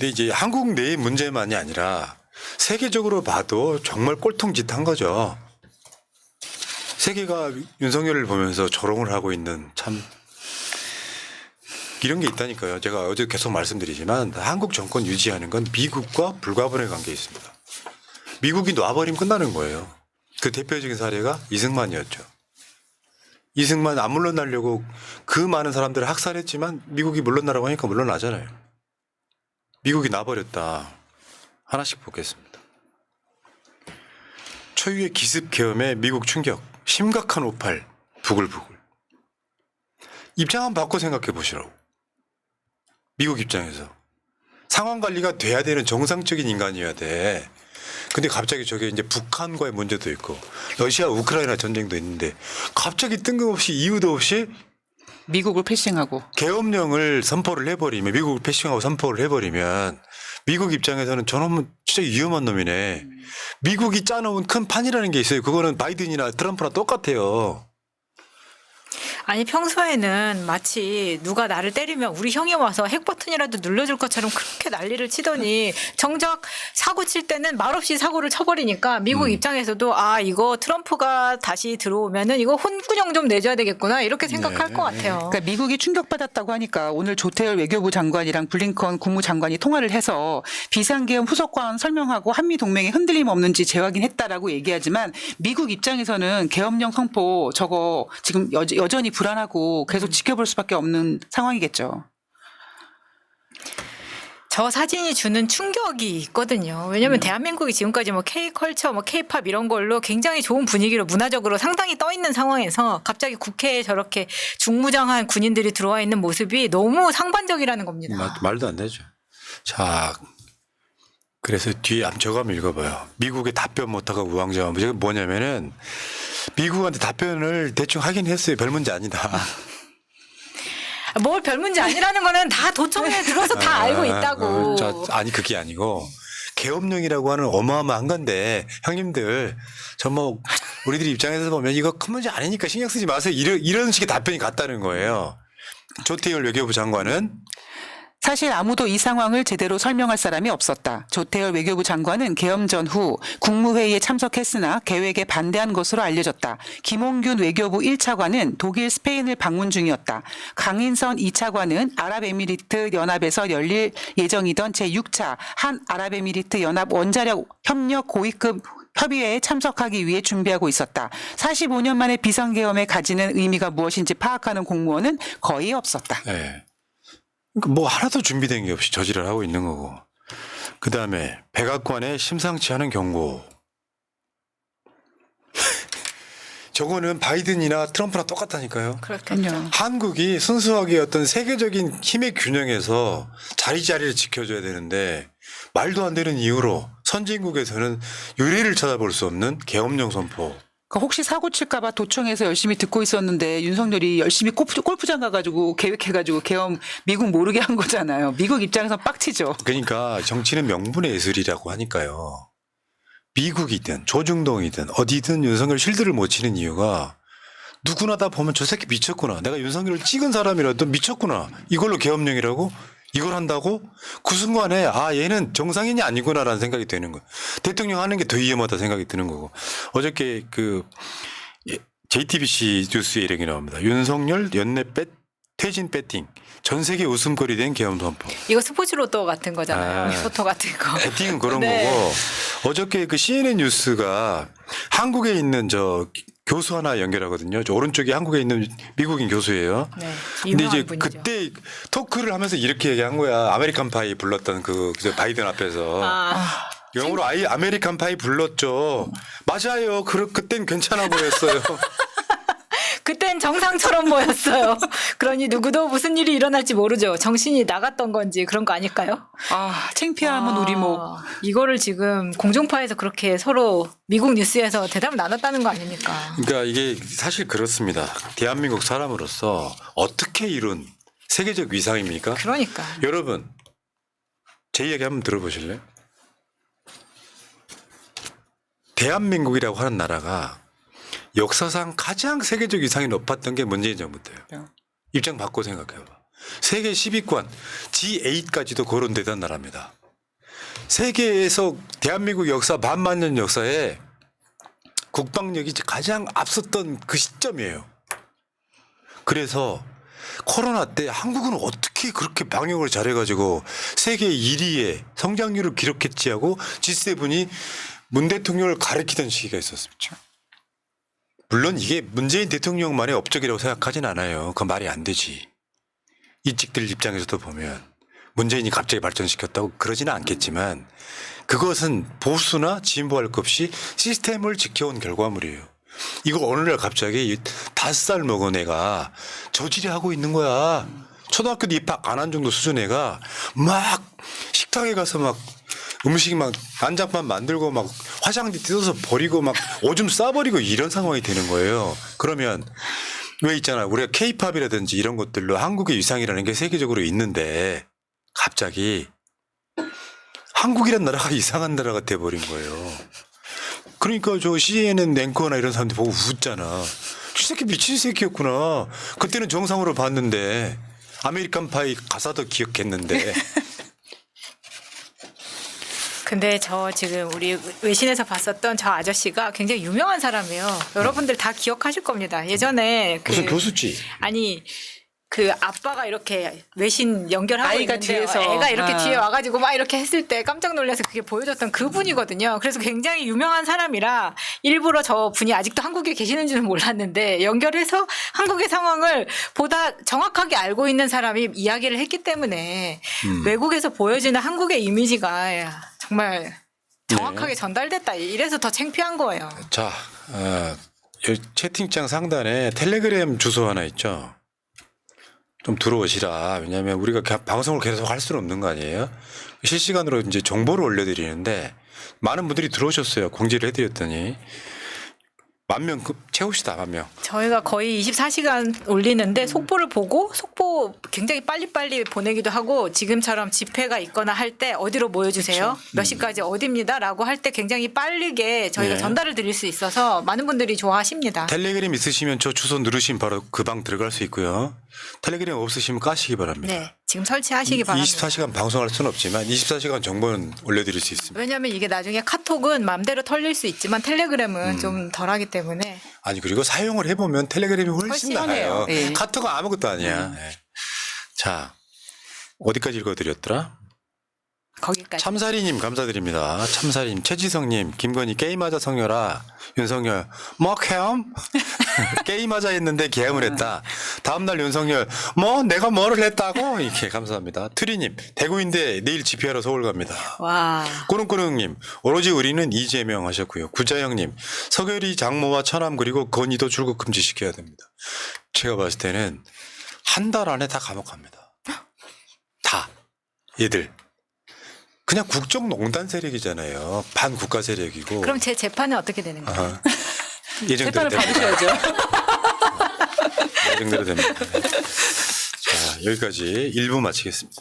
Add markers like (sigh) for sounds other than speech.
근데 이제 한국 내의 문제만이 아니라 세계적으로 봐도 정말 꼴통짓한 거죠. 세계가 윤석열을 보면서 조롱을 하고 있는 참 이런 게 있다니까요. 제가 어제 계속 말씀드리지만 한국 정권 유지하는 건 미국과 불가분의 관계에 있습니다. 미국이 놔버리면 끝나는 거예요. 그 대표적인 사례가 이승만이었죠. 이승만 안 물러나려고 그 많은 사람들을 학살했지만 미국이 물러나라고 하니까 물러나잖아요. 미국이 놔버렸다. 하나씩 보겠습니다. 초유의 기습 계엄에 미국 충격, 심각한 오팔, 부글부글. 입장 한번 바꿔 생각해 보시라고. 미국 입장에서. 상황 관리가 돼야 되는 정상적인 인간이어야 돼. 근데 갑자기 저게 이제 북한과의 문제도 있고 러시아 우크라이나 전쟁도 있는데 갑자기 뜬금없이 이유도 없이 미국을 패싱하고 계엄령을 선포를 해버리면 미국을 패싱하고 선포를 해버리면 미국 입장에서는 저놈은 진짜 위험한 놈이네. 미국이 짜놓은 큰 판이라는 게 있어요. 그거는 바이든이나 트럼프나 똑같아요. 아니 평소에는 마치 누가 나를 때리면 우리 형이 와서 핵 버튼이라도 눌러줄 것처럼 그렇게 난리를 치더니 정작 사고 칠 때는 말없이 사고를 쳐버리니까 미국 음. 입장에서도 아 이거 트럼프가 다시 들어오면은 이거 혼꾸녕 좀 내줘야 되겠구나 이렇게 생각할 네. 것 같아요. 그러니까 미국이 충격받았다고 하니까 오늘 조태열 외교부 장관이랑 블링컨 국무장관이 통화를 해서 비상계엄 후속관 설명하고 한미 동맹에 흔들림 없는지 재확인했다라고 얘기하지만 미국 입장에서는 계엄령 선포 저거 지금 여, 여전히 불안하고 계속 지켜볼 수밖에 없는 상황이겠죠. 저 사진이 주는 충격이 있거든요. 왜냐하면 대한민국이 지금까지 뭐 K컬처, 뭐 K팝 이런 걸로 굉장히 좋은 분위기로 문화적으로 상당히 떠 있는 상황에서 갑자기 국회에 저렇게 중무장한 군인들이 들어와 있는 모습이 너무 상반적이라는 겁니다. 마- 말도 안 되죠. 자, 그래서 뒤에 암- 저거 한번 읽어봐요. 미국의 답변 못하고 우왕좌왕. 이게 뭐냐면은 미국한테 답변을 대충 하긴 했어요. 별 문제 아니다. 뭘 별 문제 아니라는 거는 다 도청에 들어서 다 알고 있다고. 어, 자, 아니 그게 아니고 계엄령이라고 하는 어마어마한 건데 형님들 저뭐 우리들 입장에서 보면 이거 큰 문제 아니니까 신경 쓰지 마세요. 이런 이런 식의 답변이 같다는 거예요. 조태열 외교부 장관은 사실 아무도 이 상황을 제대로 설명할 사람이 없었다. 조태열 외교부 장관은 계엄 전후 국무회의에 참석했으나 계획에 반대한 것으로 알려졌다. 김홍균 외교부 1차관은 독일 스페인을 방문 중이었다. 강인선 2차관은 아랍에미리트 연합에서 열릴 예정이던 제6차 한 아랍에미리트 연합 원자력 협력 고위급 협의회에 참석하기 위해 준비하고 있었다. 45년 만에 비상계엄에 가지는 의미가 무엇인지 파악하는 공무원은 거의 없었다. 예. 그러니까 뭐 하나도 준비된 게 없이 저지를 하고 있는 거고. 그 다음에 백악관의 심상치 않은 경고. (laughs) 저거는 바이든이나 트럼프나 똑같다니까요. 그렇겠죠. 한국이 순수하게 어떤 세계적인 힘의 균형에서 자리 자리를 지켜줘야 되는데 말도 안 되는 이유로 선진국에서는 유례를 찾아볼 수 없는 계엄령 선포. 그러니까 혹시 사고 칠까봐 도청에서 열심히 듣고 있었는데 윤석열이 열심히 골프, 골프장 가가지고 계획해가지고 계엄 미국 모르게 한 거잖아요. 미국 입장에서 빡치죠. 그러니까 정치는 명분의 예술이라고 하니까요. 미국이든 조중동이든 어디든 윤석열 실드를 못 치는 이유가 누구나 다 보면 저 새끼 미쳤구나. 내가 윤석열을 찍은 사람이라도 미쳤구나. 이걸로 계엄령이라고? 이걸 한다고? 그 순간에 아 얘는 정상인이 아니구나라는 생각이 드는 거예요. 대통령 하는 게 더 위험하다 생각이 드는 거고. 어저께 그 예, JTBC 뉴스에 이런 게 나옵니다. 윤석열 연내 배, 퇴진 배팅 전 세계 웃음거리 된 계엄 선포. 이거 스포츠 로또 같은 거잖아요. 아. 로또 같은 거. 배팅은 그런 (laughs) 네. 거고 어저께 그 CNN 뉴스가 한국에 있는 저 교수 하나 연결하거든요. 저 오른쪽에 한국에 있는 미국인 교수예요. 네. 근데 이제 분이죠. 그때 토크를 하면서 이렇게 얘기한 거야. 아메리칸 파이 불렀던 그, 그 바이든 앞에서. 아, 영어로 아이 아메리칸 파이 불렀죠. 맞아요. 그 그땐 괜찮아 보였어요. (laughs) 그땐 정상처럼 보였어요. (laughs) 그러니 누구도 무슨 일이 일어날지 모르죠. 정신이 나갔던 건지 그런 거 아닐까요? 아, 창피함은 아, 우리 목. 이거를 지금 공중파에서 그렇게 서로 미국 뉴스에서 대답을 나눴다는 거 아닙니까? 그러니까 이게 사실 그렇습니다. 대한민국 사람으로서 어떻게 이룬 세계적 위상입니까? 그러니까. 여러분 제 이야기 한번 들어보실래요? 대한민국이라고 하는 나라가 역사상 가장 세계적 위상이 높았던 게 문재인 정부 때예요. 네. 입장 바꿔 생각해봐. 세계 10위권 G8까지도 거론되던 나라입니다. 세계에서 대한민국 역사 반만 년 역사에 국방력이 가장 앞섰던 그 시점이에요. 그래서 코로나 때 한국은 어떻게 그렇게 방역을 잘해가지고 세계 1위의 성장률을 기록했지 하고 G7이 문 대통령을 가리키던 시기가 있었습니다. 물론 이게 문재인 대통령만의 업적이라고 생각하진 않아요. 그 말이 안 되지. 이직들 입장에서도 보면 문재인이 갑자기 발전시켰다고 그러지는 않겠지만 그것은 보수나 진보 할 것 없이 시스템을 지켜온 결과물이에요. 이거 어느 날 갑자기 다섯 살 먹은 애가 저질이 하고 있는 거야. 초등학교 도 입학 안 한 정도 수준 애가 막 식당에 가서 막 음식 막 난장판 만들고 막 화장지 뜯어서 버리고 막 오줌 싸버리고 이런 상황이 되는 거예요. 그러면 왜 있잖아. 우리가 케이팝이라든지 이런 것들로 한국의 위상이라는 게 세계적으로 있는데 갑자기 한국이란 나라가 (laughs) 이상한 나라가 돼버린 거예요. 그러니까 저 CNN 앵커나 이런 사람들 보고 웃잖아. 이 새끼 미친 새끼였구나. 그때는 정상으로 봤는데 아메리칸 파이 가사도 기억했는데 (laughs) 근데 저 지금 우리 외신에서 봤었던 저 아저씨가 굉장히 유명한 사람이에요. 여러분들 다 기억하실 겁니다. 예전에 그 무슨 교수지? 아니 그 아빠가 이렇게 외신 연결하고 아이가 있는데 뒤에서. 애가 이렇게 아. 뒤에 와가지고 막 이렇게 했을 때 깜짝 놀라서 그게 보여줬던 그분이거든요. 그래서 굉장히 유명한 사람이라 일부러 저 분이 아직도 한국에 계시는지는 몰랐는데 연결해서 한국의 상황을 보다 정확하게 알고 있는 사람이 이야기를 했기 때문에 음. 외국에서 보여지는 한국의 이미지가 정말 정확하게 전달됐다. 이래서 더 창피한 거예요. 자, 어, 여기 채팅창 상단에 텔레그램 주소 하나 있죠. 좀 들어오시라. 왜냐하면 우리가 가- 방송을 계속 할 수는 없는 거 아니에요. 실시간으로 이제 정보를 올려드리는데 많은 분들이 들어오셨어요. 공지를 해드렸더니 만 명 채웁시다 만 명. 저희가 거의 24시간 올리는데 속보를 보고 속보 굉장히 빨리빨리 보내기도 하고 지금처럼 집회가 있거나 할 때 어디로 모여주세요. 몇 시까지 어디입니다라고 할 때 굉장히 빠르게 저희가 네. 전달을 드릴 수 있어서 많은 분들이 좋아하십니다. 텔레그램 있으시면 저 주소 누르시면 바로 그 방 들어갈 수 있고요. 텔레그램 없으시면 까시기 바랍니다. 네, 지금 설치하시기 바랍니다. 24시간 방송할 수는 없지만 24시간 정보는 올려드릴 수 있습니다. 왜냐하면 이게 나중에 카톡은 마음대로 털릴 수 있지만 텔레그램은 음. 좀 덜하기 때문에 아니 그리고 사용을 해보면 텔레그램이 훨씬, 훨씬 나아요. 편해요. 예. 카톡은 아무것도 아니야. 예. 자 어디까지 읽어드렸더라? 거기까지. 참사리님 감사드립니다. 참사리님, 최지성님, 김건희 게임하자 성열아, 윤석열 뭐 개엄? 게임하자 했는데 개엄을 했다. 다음날 윤석열 뭐 내가 뭐를 했다고 이렇게 감사합니다. 트리님 대구인데 내일 집회하러 서울 갑니다. 와. 꾸릉꾸릉님 오로지 우리는 이재명 하셨고요. 구자영님 서결이 장모와 처남 그리고 건의도 출국 금지 시켜야 됩니다. 제가 봤을 때는 한 달 안에 다 감옥 갑니다. 다 얘들 그냥 국정농단 세력이잖아요. 반국가 세력이고. 그럼 제 재판은 어떻게 되는 거예요? 예정대로 재판을 됩니다. 받으셔야죠. 예정대로 됩니다. 자 여기까지 1부 마치겠습니다.